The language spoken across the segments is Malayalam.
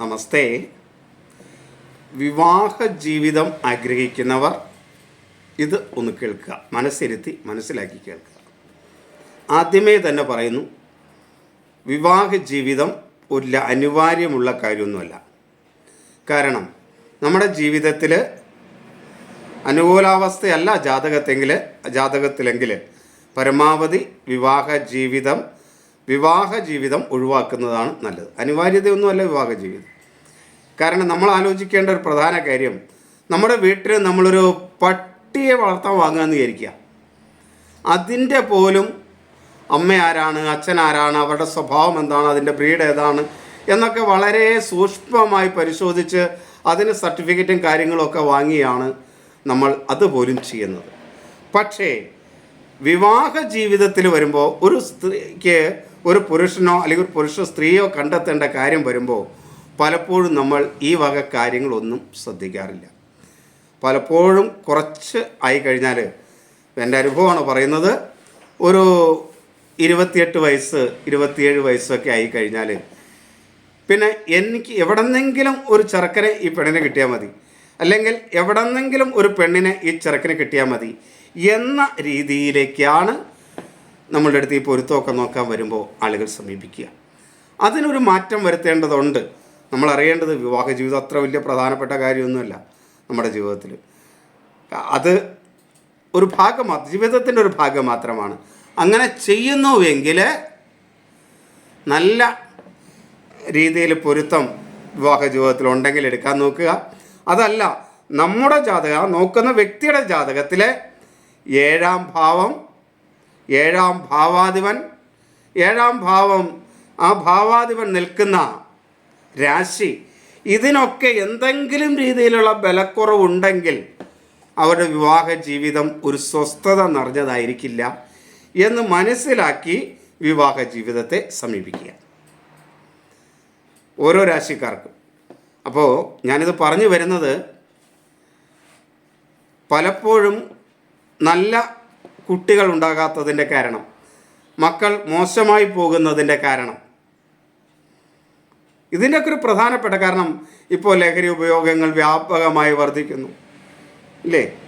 നമസ്തേ. വിവാഹ ജീവിതം ആഗ്രഹിക്കുന്നവർ ഇത് ഒന്ന് കേൾക്കുക. മനസ്സിരുത്തി മനസ്സിലാക്കി കേൾക്കുക. ആദ്യമേ തന്നെ പറയുന്നു വിവാഹ ജീവിതം ഒരു അനിവാര്യമുള്ള കാര്യമൊന്നുമല്ല. കാരണം നമ്മുടെ ജീവിതത്തിൽ അനുകൂലാവസ്ഥയല്ല ജാതകത്തെങ്കിൽ ജാതകത്തിലെങ്കിൽ പരമാവധി വിവാഹ ജീവിതം വിവാഹ ജീവിതം ഒഴിവാക്കുന്നതാണ് നല്ലത്. അനിവാര്യതയൊന്നുമല്ല വിവാഹ ജീവിതം. കാരണം നമ്മൾ ആലോചിക്കേണ്ട ഒരു പ്രധാന കാര്യം നമ്മുടെ വീട്ടിൽ നമ്മളൊരു പട്ടിയെ വളർത്താൻ വാങ്ങുകയെന്ന് വിചാരിക്കുക. അതിന്റെ പോലും അമ്മ ആരാണ് അച്ഛൻ ആരാണ് അവരുടെ സ്വഭാവം എന്താണ് അതിന്റെ ബ്രീഡ് ഏതാണ് എന്നൊക്കെ വളരെ സൂക്ഷ്മമായി പരിശോധിച്ച് അതിന് സർട്ടിഫിക്കറ്റും കാര്യങ്ങളൊക്കെ വാങ്ങിയാണ് നമ്മൾ അതുപോലും ചെയ്യുന്നത്. പക്ഷേ വിവാഹ ജീവിതത്തിൽ വരുമ്പോൾ ഒരു സ്ത്രീക്ക് ഒരു പുരുഷനോ അല്ലെങ്കിൽ ഒരു പുരുഷ സ്ത്രീയോ കണ്ടെത്തേണ്ട കാര്യം വരുമ്പോൾ പലപ്പോഴും നമ്മൾ ഈ വക കാര്യങ്ങളൊന്നും ശ്രദ്ധിക്കാറില്ല. പലപ്പോഴും കുറച്ച് ആയി കഴിഞ്ഞാൽ എന്റെ അനുഭവമാണ് പറയുന്നത് ഒരു ഇരുപത്തിയെട്ട് വയസ്സ് ഇരുപത്തിയേഴ് വയസ്സൊക്കെ ആയി കഴിഞ്ഞാൽ പിന്നെ എനിക്ക് എവിടെന്നെങ്കിലും ഒരു ചെറുക്കനെ ഈ പെണ്ണിനെ കിട്ടിയാൽ മതി. അല്ലെങ്കിൽ എവിടെന്നെങ്കിലും ഒരു പെണ്ണിനെ ഈ ചെറുക്കനെ കിട്ടിയാൽ മതി എന്ന രീതിയിലേക്കാണ് നമ്മളുടെ അടുത്ത് ഈ പൊരുത്തമൊക്കെ നോക്കാൻ വരുമ്പോൾ ആളുകൾ സമീപിക്കുക. അതിനൊരു മാറ്റം വരുത്തേണ്ടതുണ്ട്. നമ്മൾ അറിയേണ്ടത് വിവാഹ ജീവിതം അത്ര വലിയ പ്രധാനപ്പെട്ട കാര്യമൊന്നുമല്ല നമ്മുടെ ജീവിതത്തിൽ. അത് ഒരു ഭാഗം മാത്രം ജീവിതത്തിന്റെ ഒരു ഭാഗം മാത്രമാണ്. അങ്ങനെ ചെയ്യുന്നുവെങ്കിൽ നല്ല രീതിയിൽ പൊരുത്തം വിവാഹ ജീവിതത്തിൽ ഉണ്ടെങ്കിൽ എടുക്കാൻ നോക്കുക. അതല്ല നമ്മുടെ ജാതക നോക്കുന്ന വ്യക്തിയുടെ ജാതകത്തിലെ ഏഴാം ഭാവം ഏഴാം ഭാവാധിപൻ ഏഴാം ഭാവം ആ ഭാവാധിപൻ നിൽക്കുന്ന രാശി ഇതിനൊക്കെ എന്തെങ്കിലും രീതിയിലുള്ള ബലക്കുറവുണ്ടെങ്കിൽ അവരുടെ വിവാഹ ജീവിതം ഒരു സ്വസ്ഥത നിറഞ്ഞതായിരിക്കില്ല എന്ന് മനസ്സിലാക്കി വിവാഹ ജീവിതത്തെ സമീപിക്കുക. ഓരോ രാശിക്കാർക്കും. അപ്പോൾ ഞാനിത് പറഞ്ഞു വരുന്നത് പലപ്പോഴും നല്ല കുട്ടികൾ ഉണ്ടാകാത്തതിന്റെ കാരണം. മക്കൾ മോശമായി പോകുന്നതിന്റെ കാരണം. ഇതിന്റെയൊക്കെ ഒരു പ്രധാനപ്പെട്ട കാരണം ഇപ്പോൾ ലഹരി ഉപയോഗങ്ങൾ വ്യാപകമായി വർദ്ധിക്കുന്നു. ഇല്ലേ?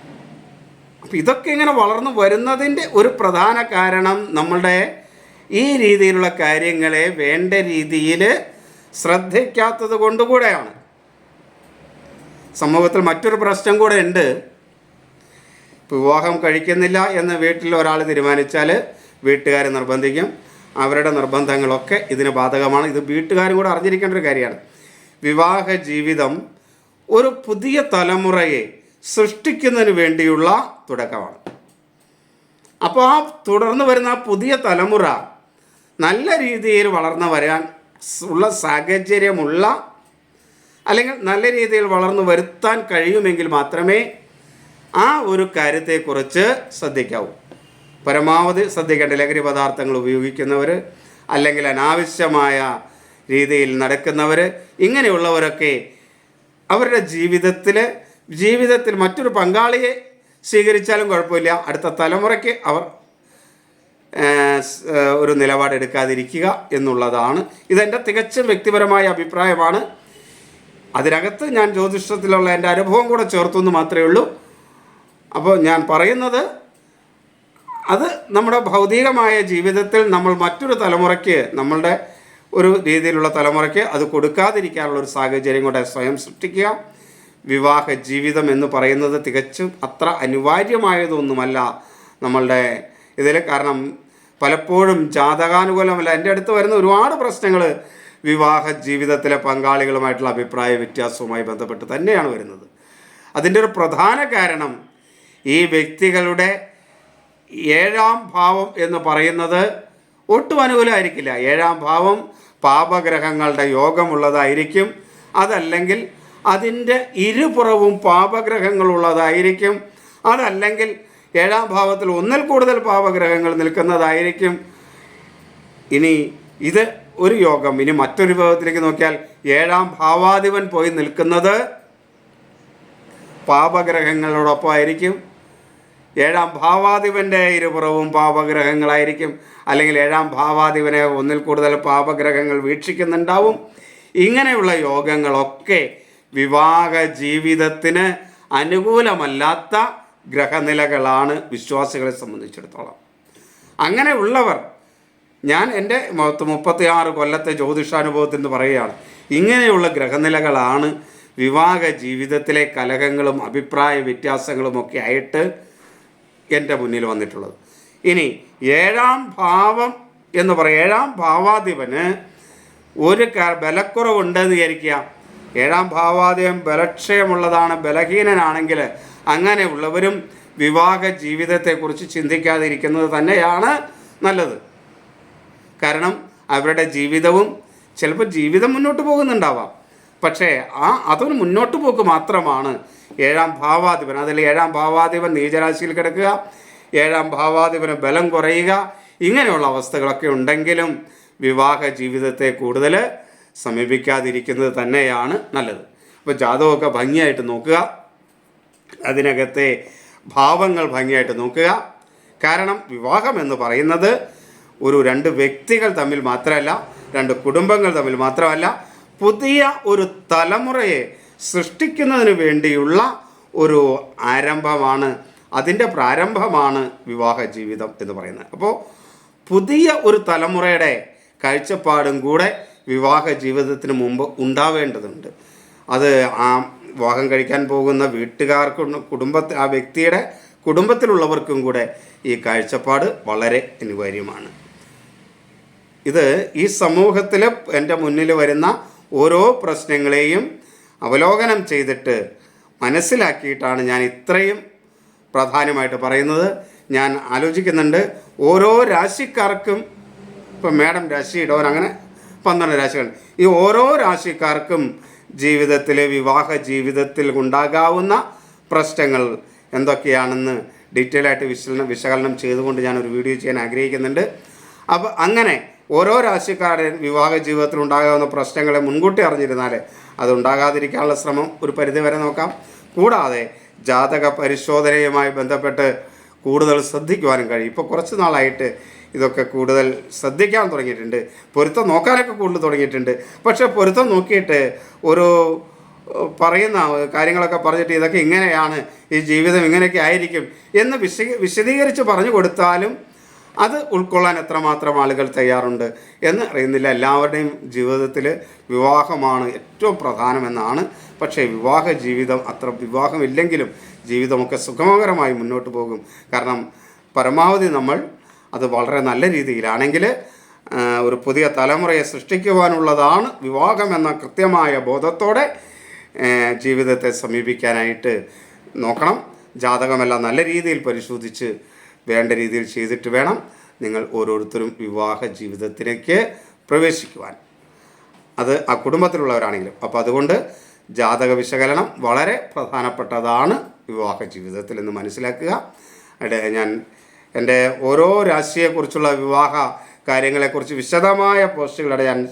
അപ്പം ഇതൊക്കെ ഇങ്ങനെ വളർന്നു വരുന്നതിന്റെ ഒരു പ്രധാന കാരണം നമ്മളുടെ ഈ രീതിയിലുള്ള കാര്യങ്ങളെ വേണ്ട രീതിയിൽ ശ്രദ്ധിക്കാത്തത് കൊണ്ടുകൂടെയാണ്. സമൂഹത്തിൽ മറ്റൊരു പ്രശ്നം കൂടെ ഉണ്ട്. വിവാഹം കഴിക്കുന്നില്ല എന്ന് വീട്ടിൽ ഒരാൾ തീരുമാനിച്ചാൽ വീട്ടുകാരെ നിർബന്ധിക്കും. അവരുടെ നിർബന്ധങ്ങളൊക്കെ ഇതിന് ബാധകമാണ്. ഇത് വീട്ടുകാരും കൂടെ അറിഞ്ഞിരിക്കേണ്ട ഒരു കാര്യമാണ്. വിവാഹ ജീവിതം ഒരു പുതിയ തലമുറയെ സൃഷ്ടിക്കുന്നതിന് വേണ്ടിയുള്ള തുടക്കമാണ്. അപ്പോൾ ആ തുടർന്ന് വരുന്ന പുതിയ തലമുറ നല്ല രീതിയിൽ വളർന്നു വരാൻ ഉള്ള സാഹചര്യമുള്ള അല്ലെങ്കിൽ നല്ല രീതിയിൽ വളർന്നു വരുത്താൻ കഴിയുമെങ്കിൽ മാത്രമേ ആ ഒരു കാര്യത്തെക്കുറിച്ച് ശ്രദ്ധിക്കാവൂ. പരമാവധി ശ്രദ്ധിക്കേണ്ട ലഹരി പദാർത്ഥങ്ങൾ ഉപയോഗിക്കുന്നവർ അല്ലെങ്കിൽ അനാവശ്യമായ രീതിയിൽ നടക്കുന്നവർ ഇങ്ങനെയുള്ളവരൊക്കെ അവരുടെ ജീവിതത്തിൽ ജീവിതത്തിൽ മറ്റൊരു പങ്കാളിയെ സ്വീകരിച്ചാലും കുഴപ്പമില്ല. അടുത്ത തലമുറയ്ക്ക് അവർ ഒരു നിലപാടെടുക്കാതിരിക്കുക എന്നുള്ളതാണ്. ഇതെന്റെ തികച്ചും വ്യക്തിപരമായ അഭിപ്രായമാണ്. അതിനകത്ത് ഞാൻ ജ്യോതിഷത്തിലുള്ള എന്റെ അനുഭവം കൂടെ ചേർത്തു എന്ന് മാത്രമേ ഉള്ളൂ. അപ്പോൾ ഞാൻ പറയുന്നത് അത് നമ്മുടെ ഭൗതികമായ ജീവിതത്തിൽ നമ്മൾ മറ്റൊരു തലമുറയ്ക്ക് നമ്മളുടെ ഒരു രീതിയിലുള്ള തലമുറയ്ക്ക് അത് കൊടുക്കാതിരിക്കാനുള്ള ഒരു സാഹചര്യം കൂടെ സ്വയം സൃഷ്ടിക്കുക. വിവാഹ ജീവിതം എന്ന് പറയുന്നത് തികച്ചും അത്ര അനിവാര്യമായതൊന്നുമല്ല നമ്മളുടെ ഇതിൽ കാരണം പലപ്പോഴും ജാതകാനുകൂലമല്ല. എന്റെ അടുത്ത് വരുന്ന ഒരുപാട് പ്രശ്നങ്ങൾ വിവാഹ ജീവിതത്തിലെ പങ്കാളികളുമായിട്ടുള്ള അഭിപ്രായ വ്യത്യാസവുമായി ബന്ധപ്പെട്ട് തന്നെയാണ് വരുന്നത്. അതിന്റെ ഒരു പ്രധാന കാരണം ഈ വ്യക്തികളുടെ ഏഴാം ഭാവം എന്ന് പറയുന്നത് ഒട്ടും അനുകൂലമായിരിക്കില്ല. ഏഴാം ഭാവം പാപഗ്രഹങ്ങളുടെ യോഗമുള്ളതായിരിക്കും. അതല്ലെങ്കിൽ അതിന്റെ ഇരുപുറവും പാപഗ്രഹങ്ങളുള്ളതായിരിക്കും. അതല്ലെങ്കിൽ ഏഴാം ഭാവത്തിൽ ഒന്നിൽ കൂടുതൽ പാപഗ്രഹങ്ങൾ നിൽക്കുന്നതായിരിക്കും. ഇനി ഇത് ഒരു യോഗം. ഇനി മറ്റൊരു വിഭവത്തിലേക്ക് നോക്കിയാൽ ഏഴാം ഭാവാധിപൻ പോയി നിൽക്കുന്നത് പാപഗ്രഹങ്ങളോടൊപ്പം ആയിരിക്കും ഏഴാം ഭാവാധിപന്റെ ഇരുപുറവും പാപഗ്രഹങ്ങളായിരിക്കും. അല്ലെങ്കിൽ ഏഴാം ഭാവാധിപനെ ഒന്നിൽ കൂടുതൽ പാപഗ്രഹങ്ങൾ വീക്ഷിക്കുന്നുണ്ടാവും. ഇങ്ങനെയുള്ള യോഗങ്ങളൊക്കെ വിവാഹ ജീവിതത്തിന് അനുകൂലമല്ലാത്ത ഗ്രഹനിലകളാണ് വിശ്വാസികളെ സംബന്ധിച്ചിടത്തോളം. അങ്ങനെയുള്ളവർ ഞാൻ എന്റെ മുപ്പത്തി ആറ് കൊല്ലത്തെ ജ്യോതിഷാനുഭവത്തിൽ നിന്ന് പറയുകയാണ്. ഇങ്ങനെയുള്ള ഗ്രഹനിലകളാണ് വിവാഹ ജീവിതത്തിലെ കലഹങ്ങളും അഭിപ്രായ വ്യത്യാസങ്ങളും ഒക്കെ ആയിട്ട് എന്റെ മുന്നിൽ വന്നിട്ടുള്ളത്. ഇനി ഏഴാം ഭാവം എന്ന് പറയും. ഏഴാം ഭാവാധിപന് ഒരു ബലക്കുറവുണ്ടെന്ന് വിചാരിക്കുക. ഏഴാം ഭാവാധിപൻ ബലക്ഷയമുള്ളതാണ് ബലഹീനനാണെങ്കിൽ അങ്ങനെയുള്ളവരും വിവാഹ ജീവിതത്തെക്കുറിച്ച് ചിന്തിക്കാതിരിക്കുന്നത് തന്നെയാണ് നല്ലത്. കാരണം അവരുടെ ജീവിതവും ചിലപ്പോൾ ജീവിതം മുന്നോട്ട് പോകുന്നുണ്ടാവാം. പക്ഷേ ആ അതൊരു മുന്നോട്ട് പോക്ക് മാത്രമാണ്. ഏഴാം ഭാവാധിപൻ അതിൽ ഏഴാം ഭാവാധിപൻ നീചരാശിയിൽ കിടക്കുക ഏഴാം ഭാവാധിപന് ബലം കുറയുക ഇങ്ങനെയുള്ള അവസ്ഥകളൊക്കെ ഉണ്ടെങ്കിലും വിവാഹ ജീവിതത്തെ കൂടുതൽ സമീപിക്കാതിരിക്കുന്നത് തന്നെയാണ് നല്ലത്. അപ്പോൾ ജാതകമൊക്കെ ഭംഗിയായിട്ട് നോക്കുക. അതിനകത്തെ ഭാവങ്ങൾ ഭംഗിയായിട്ട് നോക്കുക. കാരണം വിവാഹം എന്ന് പറയുന്നത് ഒരു രണ്ട് വ്യക്തികൾ തമ്മിൽ മാത്രമല്ല രണ്ട് കുടുംബങ്ങൾ തമ്മിൽ മാത്രമല്ല പുതിയ ഒരു തലമുറയെ സൃഷ്ടിക്കുന്നതിന് വേണ്ടിയുള്ള ഒരു ആരംഭമാണ് അതിന്റെ പ്രാരംഭമാണ് വിവാഹ ജീവിതം എന്ന് പറയുന്നത്. അപ്പോൾ പുതിയ ഒരു തലമുറയുടെ കാഴ്ചപ്പാടും കൂടെ വിവാഹ ജീവിതത്തിന് മുമ്പ് ഉണ്ടാവേണ്ടതുണ്ട്. അത് ആ വിവാഹം കഴിക്കാൻ പോകുന്ന വീട്ടുകാർക്കും കുടുംബത്തിൽ ആ വ്യക്തിയുടെ കുടുംബത്തിലുള്ളവർക്കും കൂടെ ഈ കാഴ്ചപ്പാട് വളരെ അനിവാര്യമാണ്. ഇത് ഈ സമൂഹത്തിൽ എന്റെ മുന്നിൽ വരുന്ന ഓരോ പ്രശ്നങ്ങളെയും അവലോകനം ചെയ്തിട്ട് മനസ്സിലാക്കിയിട്ടാണ് ഞാൻ ഇത്രയും പ്രധാനമായിട്ട് പറയുന്നത്. ഞാൻ ആലോചിക്കുന്നുണ്ട് ഓരോ രാശിക്കാർക്കും ഇപ്പം മേഡം രാശി ഇടവൻ അങ്ങനെ പന്ത്രണ്ട് രാശികൾ. ഈ ഓരോ രാശിക്കാർക്കും ജീവിതത്തിലെ വിവാഹ ജീവിതത്തിൽ ഉണ്ടാകാവുന്ന പ്രശ്നങ്ങൾ എന്തൊക്കെയാണെന്ന് ഡീറ്റെയിൽ ആയിട്ട് വിശകലനം വിശകലനം ചെയ്തുകൊണ്ട് ഞാനൊരു വീഡിയോ ചെയ്യാൻ ആഗ്രഹിക്കുന്നുണ്ട്. അപ്പോൾ അങ്ങനെ ഓരോ രാശിക്കാരൻ വിവാഹ ജീവിതത്തിൽ ഉണ്ടാകാവുന്ന പ്രശ്നങ്ങളെ മുൻകൂട്ടി അറിഞ്ഞിരുന്നാൽ അതുണ്ടാകാതിരിക്കാനുള്ള ശ്രമം ഒരു പരിധിവരെ നോക്കാം. കൂടാതെ ജാതക പരിശോധനയുമായി ബന്ധപ്പെട്ട് കൂടുതൽ ശ്രദ്ധിക്കുവാനും കഴിയും. ഇപ്പോൾ കുറച്ച് നാളായിട്ട് ഇതൊക്കെ കൂടുതൽ ശ്രദ്ധിക്കാൻ തുടങ്ങിയിട്ടുണ്ട്. പൊരുത്തം നോക്കാനൊക്കെ കൂടുതൽ തുടങ്ങിയിട്ടുണ്ട്. പക്ഷേ പൊരുത്തം നോക്കിയിട്ട് ഒരു പറയുന്ന കാര്യങ്ങളൊക്കെ പറഞ്ഞിട്ട് ഇതൊക്കെ ഇങ്ങനെയാണ് ഈ ജീവിതം ഇങ്ങനെയൊക്കെ ആയിരിക്കും എന്ന് വിശ വിശദീകരിച്ച് പറഞ്ഞു കൊടുത്താലും അത് ഉൾക്കൊള്ളാൻ എത്രമാത്രം ആളുകൾ തയ്യാറുണ്ട് എന്ന് അറിയുന്നില്ല. എല്ലാവരുടെയും ജീവിതത്തിൽ വിവാഹമാണ് ഏറ്റവും പ്രധാനമെന്നാണ്. പക്ഷേ വിവാഹ ജീവിതം അത്ര വിവാഹമില്ലെങ്കിലും ജീവിതമൊക്കെ സുഖമകരമായി മുന്നോട്ട് പോകും. കാരണം പരമാവധി നമ്മൾ അത് വളരെ നല്ല രീതിയിലാണെങ്കിൽ ഒരു പുതിയ തലമുറയെ സൃഷ്ടിക്കുവാനുള്ളതാണ് വിവാഹം എന്ന കൃത്യമായ ബോധത്തോടെ ജീവിതത്തെ സമീപിക്കാനായിട്ട് നോക്കണം. ജാതകമെല്ലാം നല്ല രീതിയിൽ പരിശോധിച്ച് വേണ്ട രീതിയിൽ ചെയ്തിട്ട് വേണം നിങ്ങൾ ഓരോരുത്തരും വിവാഹ ജീവിതത്തിലേക്ക് പ്രവേശിക്കുവാൻ. അത് ആ കുടുംബത്തിലുള്ളവരാണെങ്കിലും. അപ്പോൾ അതുകൊണ്ട് ജാതക വിശകലനം വളരെ പ്രധാനപ്പെട്ടതാണ് വിവാഹ ജീവിതത്തിൽ എന്ന് മനസ്സിലാക്കുക. ഞാൻ എന്റെ ഓരോ രാശിയെക്കുറിച്ചുള്ള വിവാഹ കാര്യങ്ങളെക്കുറിച്ച് വിശദമായ പോസ്റ്റുകളുടെ ഞാൻ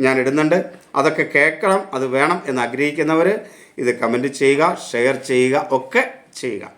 ഞാൻ ഇടുന്നുണ്ട്. അതൊക്കെ കേൾക്കണം അത് വേണം എന്ന് ആഗ്രഹിക്കുന്നവർ ഇത് കമന്റ് ചെയ്യുക ഷെയർ ചെയ്യുക ഒക്കെ ചെയ്യുക.